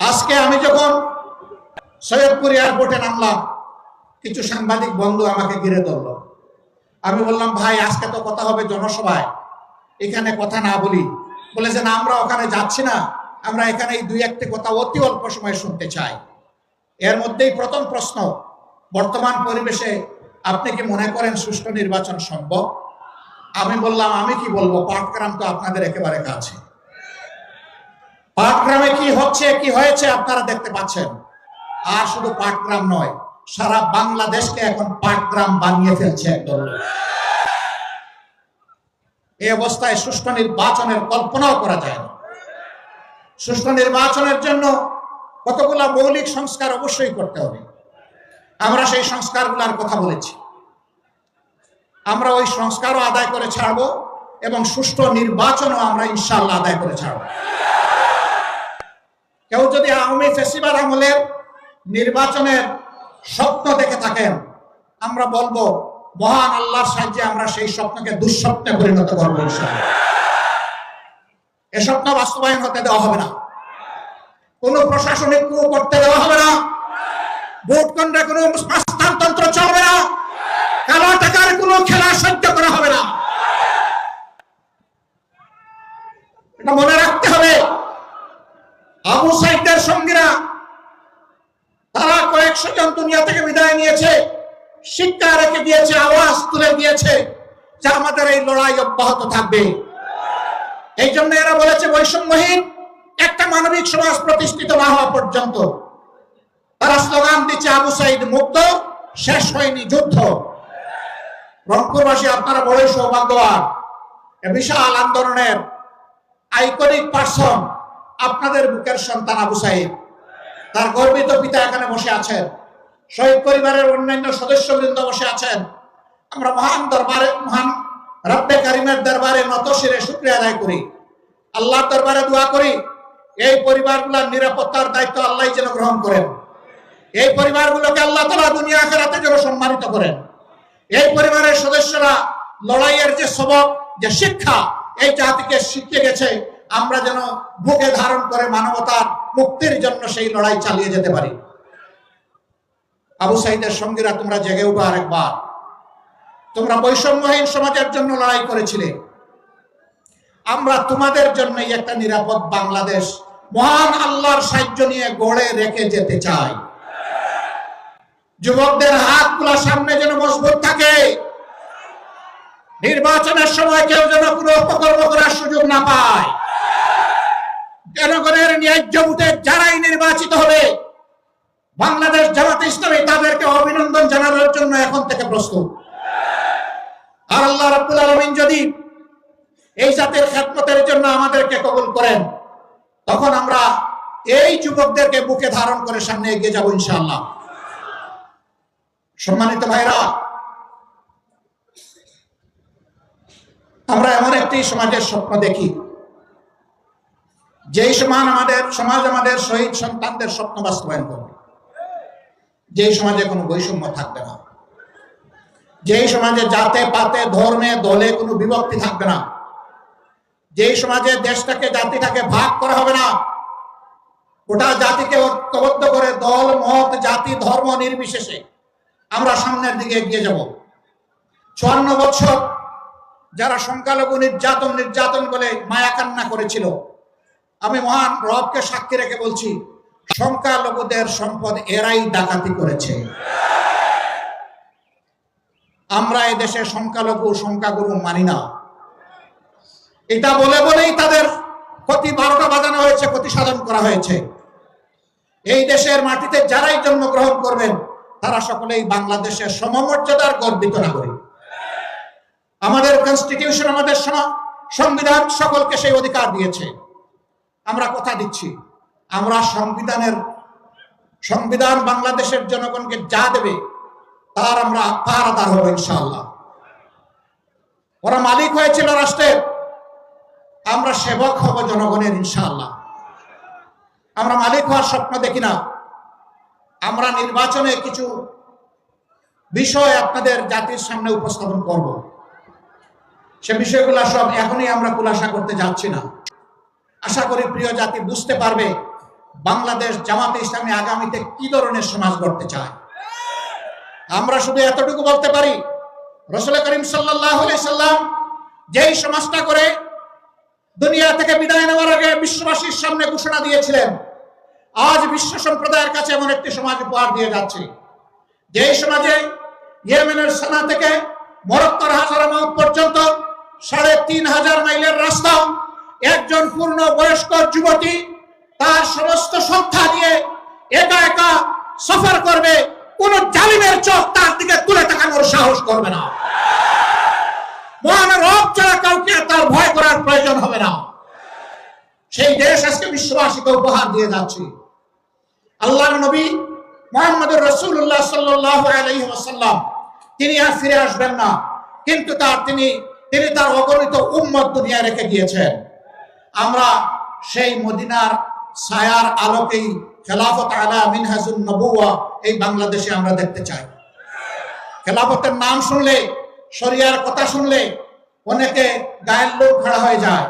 আজকে আমি যখন সৈয়দপুর এয়ারপোর্টে নামলাম, কিছু সাংবাদিক বন্ধু আমাকে ঘিরে ধরলো। আমি বললাম, ভাই, আজকে তো কথা হবে জনসভায়। এখানে কথা না বলি। বলেছে না, আমরা ওখানে যাচ্ছি না। আমরা এখানে এই দুই একটি কথা অতি অল্প সময় শুনতে চাই। এর মধ্যেই প্রথম প্রশ্ন, বর্তমান পরিবেশে আপনি কি মনে করেন সুষ্ঠু নির্বাচন সম্ভব? আমি বললাম, আমি কি বলব? পাটগ্রাম তো আপনাদের একেবারে কাছে। পাটগ্রামে কি হচ্ছে, কি হয়েছে আপনারা দেখতে পাচ্ছেন। আর শুধু পাটগ্রাম নয়, সারা বাংলাদেশকে এখন পাটগ্রাম বানিয়ে ফেলছে একদল এই অবস্থায় সুষ্ঠু নির্বাচনের কল্পনাও করা যায় না। সুষ্ঠু নির্বাচনের জন্য কতগুলা মৌলিক সংস্কার অবশ্যই করতে হবে। আমরা সেই সংস্কারগুলোর কথা বলেছি। আমরা ওই সংস্কারও আদায় করে ছাড়বো এবং সুষ্ঠু নির্বাচনও আমরা ইনশাল্লাহ আদায় করে ছাড়বো। কেউ যদি আওয়ামী ফেসিবার আমলের নির্বাচনের স্বপ্ন দেখে থাকেন, আমরা বলব, মহান আল্লাহর সাহায্যে আমরা সেই স্বপ্নকে দুঃস্বপ্নে পরিণত করব এ স্বপ্ন বাস্তবায়ন হতে দেওয়া হবে না। কোন প্রশাসনিক করতে দেওয়া হবে না। ভোট কন্ডা কোনো স্থানতন্ত্র চলবে না কালো টাকার কোনো খেলা সহ্য করা হবে না এটা মনে রাখতে হবে আবু সাইদের সঙ্গীরা তারা কয়েকশো দুনিয়া থেকে বিদায় নিয়েছে। শিক্ষা রেখে দিয়েছে, আওয়াজ তুলে দিয়েছে, যে আমাদের এই লড়াই অব্যাহত থাকবে। এই জন্য এরা বলেছে, বৈষম্যহীন একটা মানবিক সমাজ প্রতিষ্ঠিত না হওয়া পর্যন্ত। তারা স্লোগান দিচ্ছে, আবু সাইদ মুক্ত, শেষ হয়নি যুদ্ধ। রংপুরবাসী, আপনারা বড়ই সৌভাগ্যবান। বিশাল আন্দোলনের আইকনিক পার্সন আপনাদের বুকের সন্তান আবু সাইদ। তার গর্বিত পিতা এখানে বসে আছেন। শহীদ পরিবারের অন্যান্য সদস্যবৃন্দ বসে আছেন। আমরা মহান দরবারে, মহান রব্বে কারিমের দরবারে নত শিরে শুক্রিয়া আদায় করি। আল্লাহর দরবারে দোয়া করি, এই পরিবারগুলোর নিরাপত্তার দায়িত্ব আল্লাহ যেন গ্রহণ করেন। এই পরিবারগুলোকে আল্লাহ তালা দুনিয়া আখেরাতে যেন সম্মানিত করেন। এই পরিবারের সদস্যরা লড়াইয়ের যে সবক, যে শিক্ষা, এই জাতিকে শিখে গেছে, আমরা যেন বুকে ধারণ করে মানবতার মুক্তির জন্য সেই লড়াই চালিয়ে যেতে পারি। আবু সাইদের সঙ্গীরা তোমরা জেগে উঠো আরেকবার। তোমরা বৈষম্যহীন সমাজের জন্য লড়াই করেছিলে। আমরা তোমাদের জন্যই একটা নিরাপদ বাংলাদেশ, মহান আল্লাহর সাহায্য নিয়ে গড়ে রেখে যেতে চাই। যুবকদের হাতগুলো সামনে যেন মজবুত থাকে। নির্বাচনের সময় কেউ যেন কোনো অপকর্ম করার সুযোগ না পায়। জনগণের ন্যায্য ভোটে যারাই নির্বাচিত হবে বাংলাদেশ জামাতে ইসলামী তাদেরকে অভিনন্দন জানানোর জন্য এখন থেকে প্রস্তুত। আর আল্লাহ রাব্বুল আলামিন যদি এই জাতির খেদমতের জন্য আমাদেরকে কবুল করেন, তখন আমরা এই যুবকদেরকে বুকে ধারণ করে সামনে এগিয়ে যাব ইনশাআল্লাহ। সম্মানিত ভাইরা, আমরা এমন একটি সমাজের স্বপ্ন দেখি, যেই সমান আমাদের, সমাজ আমাদের শহীদ সন্তানদের স্বপ্ন বাস্তবায়ন করবে। যেই সমাজে কোনো বৈষম্য থাকবে না। যেই সমাজে জাতে, পাতে, ধর্মে, দলে কোনো বিভক্তি থাকবে না। যেই সমাজে দেশটাকে, জাতিটাকে ভাগ করা হবে না। গোটা জাতিকে ঐক্যবদ্ধ করে দল, মত, জাতি, ধর্ম নির্বিশেষে আমরা সামনের দিকে এগিয়ে যাব। চুয়ান্ন বছর যারা সংখ্যালঘু নির্যাতন নির্যাতন বলে মায়া কান্না করেছিল, আমি মহান রবকে সাক্ষী রেখে বলছি সংখ্যালঘুদের সম্পদ এরাই ডাকাতি করেছে। আমরা এদেশে সংখ্যালঘু সংখ্যাগুরু মানি না। এটা বলে বলেই তাদের ক্ষতি বারোটা বাজানো হয়েছে, ক্ষতি সাধন করা হয়েছে। এই দেশের মাটিতে যারাই জন্মগ্রহণ করবেন, তারা সকলেই বাংলাদেশের সমমর্যাদার গর্বিত নাগরিক। আমাদের কনস্টিটিউশন আমাদের সংবিধান সকলকে সেই অধিকার দিয়েছে। আমরা কথা দিচ্ছি। আমরা সংবিধানের, সংবিধান বাংলাদেশের জনগণকে যা দেবে, তার আমরা পাহারাদার হব ইনশাল্লাহ ওরা মালিক হয়েছিল রাষ্ট্রের। আমরা সেবক হব জনগণের ইনশাল্লাহ আমরা মালিক হওয়ার স্বপ্ন দেখি না। আমরা নির্বাচনে কিছু বিষয় আপনাদের জাতির সামনে উপস্থাপন করব। সে বিষয়গুলো সব এখনই আমরা খুলাসা করতে যাচ্ছি না। আশা করি প্রিয় জাতি বুঝতে পারবে বাংলাদেশ জামাতে ইসলামী আগামীতে কি ধরনের সমাজ গড়তে চায়? আমরা শুধু এতটুকু বলতে পারি, রসুল করিম সাল্লাম যেই সমাজটা করে দুনিয়া থেকে বিদায় নেওয়ার আগে বিশ্ববাসীর সামনে ঘোষণা দিয়েছিলেন, আজ বিশ্ব সম্প্রদায়ের কাছে এমন একটি সমাজ উপহার দিয়ে যাচ্ছে। যেই সমাজে ইয়েমেনের সানা থেকে মরক্কর হাজার মাউথ পর্যন্ত সাড়ে তিন হাজার মাইলের রাস্তা, একজন পূর্ণ বয়স্ক যুবতী তার সমস্ত সংখ্যা দিয়ে একা একা সফর করবে, কোন জালিমের চোখ তার দিকে তুলে তাকানোর সাহস করবে না। মহান রব ছাড়া কাউকে তার ভয় করার প্রয়োজন হবে না। সেই দেশ আজকে বিশ্ববাসীকে উপহার দিয়ে যাচ্ছে। আল্লাহ নবী মোহাম্মদ রসুল্লাহ সাল্লাহ আলহি ওয়াসাল্লাম, তিনি আর ফিরে আসবেন না। কিন্তু তার তিনি তিনি তার অগণিত উম্মত দুনিয়া রেখে গিয়েছেন। আমরা সেই মদিনার ছায়ার আলোকেই খেলাফত আলা মিনহাজুন নবুয়া এই বাংলাদেশে আমরা দেখতে চাই। খেলাফতের নাম শুনলে, শরিয়ার কথা শুনলে অনেকে গায়ের লোক খাড়া হয়ে যায়।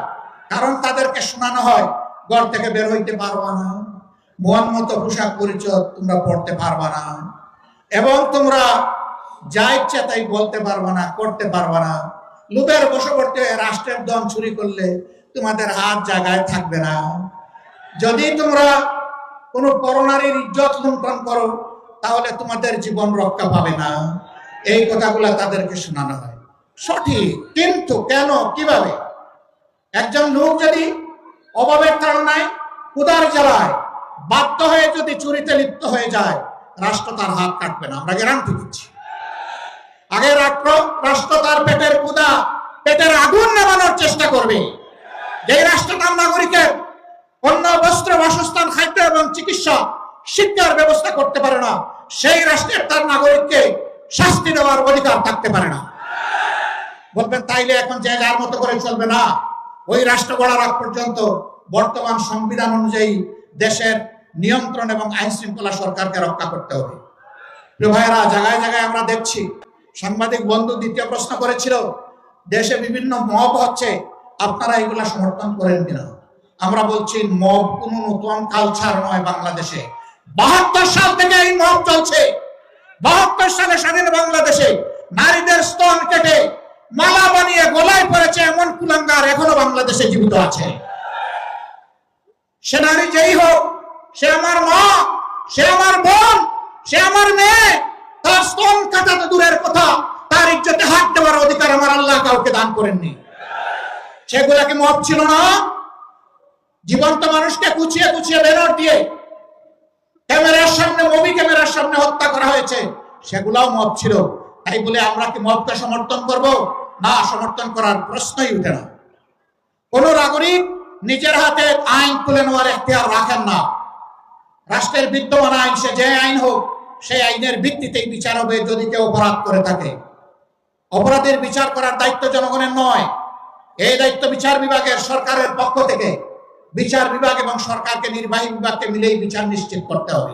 কারণ তাদেরকে শোনানো হয়, ঘর থেকে বের হইতে পারবা না। মন মতো পোশাক পরিচয় তোমরা পড়তে পারবা না। এবং তোমরা যা ইচ্ছা তাই বলতে পারবা না, করতে পারবা না। লোকের বশবর্তী রাষ্ট্রের দম চুরি করলে তোমাদের হাত জায়গায় থাকবে না। যদি তোমরা কোনো করোনারির ইজ্জত লুণ্ঠন করো, তাহলে তোমাদের জীবন রক্ষা পাবে না। এই কথাগুলো তাদেরকে শোনানো হয়। সঠিক, কিন্তু কেন, কীভাবে? একজন লোক যদি অভাবের কারণে কুদার জ্বালায়, বাধ্য হয়ে যদি চুরিতে লিপ্ত হয়ে যায়, রাষ্ট্র তার হাত কাটবে না। আমরা গ্যারান্টি দিচ্ছি। আগে রাষ্ট্র রাষ্ট্র তার পেটের কুদা পেটের আগুন নামানোর চেষ্টা করবে। যে রাষ্ট্র তার নাগরিকের অন্য বস্ত্র, বাসস্থান, খাদ্য এবং চিকিৎসা, শিক্ষার ব্যবস্থা করতে পারে না। সেই রাষ্ট্রের তার নাগরিককে শাস্তি দেওয়ার অধিকার থাকতে পারে না। বলবেন, তাইলে এখন যে যার মতো করে চলবে না। ওই রাষ্ট্র গড়ার আগ পর্যন্ত বর্তমান সংবিধান অনুযায়ী দেশের নিয়ন্ত্রণ এবং আইন শৃঙ্খলা সরকারকে রক্ষা করতে হবে। ভাইয়েরা, জায়গায় জায়গায় আমরা দেখছি, সাংবাদিক বন্ধু দ্বিতীয় প্রশ্ন করেছিল, দেশে বিভিন্ন মব হচ্ছে, আপনারা এগুলা সমর্থন করেন কিনা? আমরা বলছি মব কোন নতুন কালচার নয় বাংলাদেশে। বাহাত্তর সাল থেকে এই মব চলছে। বাহাত্তর সালে স্বাধীন বাংলাদেশে নারীদের স্তন কেটে মালা বানিয়ে গলায় পড়েছে এমন কুলাঙ্গার এখনও বাংলাদেশে জীবিত আছে। সে নারী যেই হোক, সে আমার মা, সে আমার বোন, সে আমার মেয়ে, তার স্তন কাটা তো দূরের কথা, তার ইজ্জতে হাত দেওয়ার অধিকার আমার আল্লাহ কাউকে দান করেননি। সেগুলা কি মব ছিল না? জীবন্ত মানুষকে কুচিয়ে কুচিয়ে বেরোর দিয়ে ক্যামেরার সামনে, মুভি ক্যামেরার সামনে হত্যা করা হয়েছে। সেগুলাও মব ছিল। তাই বলে আমরা কি মবকে সমর্থন করব? না, সমর্থন করার প্রশ্নই উঠে না। কোন নাগরিক নিজের হাতে আইন তুলে নেওয়ার এখতিয়ার রাখেন না। রাষ্ট্রের বিদ্যমান আইন, সে যে আইন হোক, সেই আইনের ভিত্তিতেই বিচার হবে যদি কেউ অপরাধ করে থাকে। অপরাধের বিচার করার দায়িত্ব জনগণের নয়। এই দায়িত্ব বিচার বিভাগের সরকারের পক্ষ থেকে বিচার বিভাগ এবং সরকারকে নির্বাহী বিভাগকে মিলেই বিচার নিশ্চিত করতে হবে।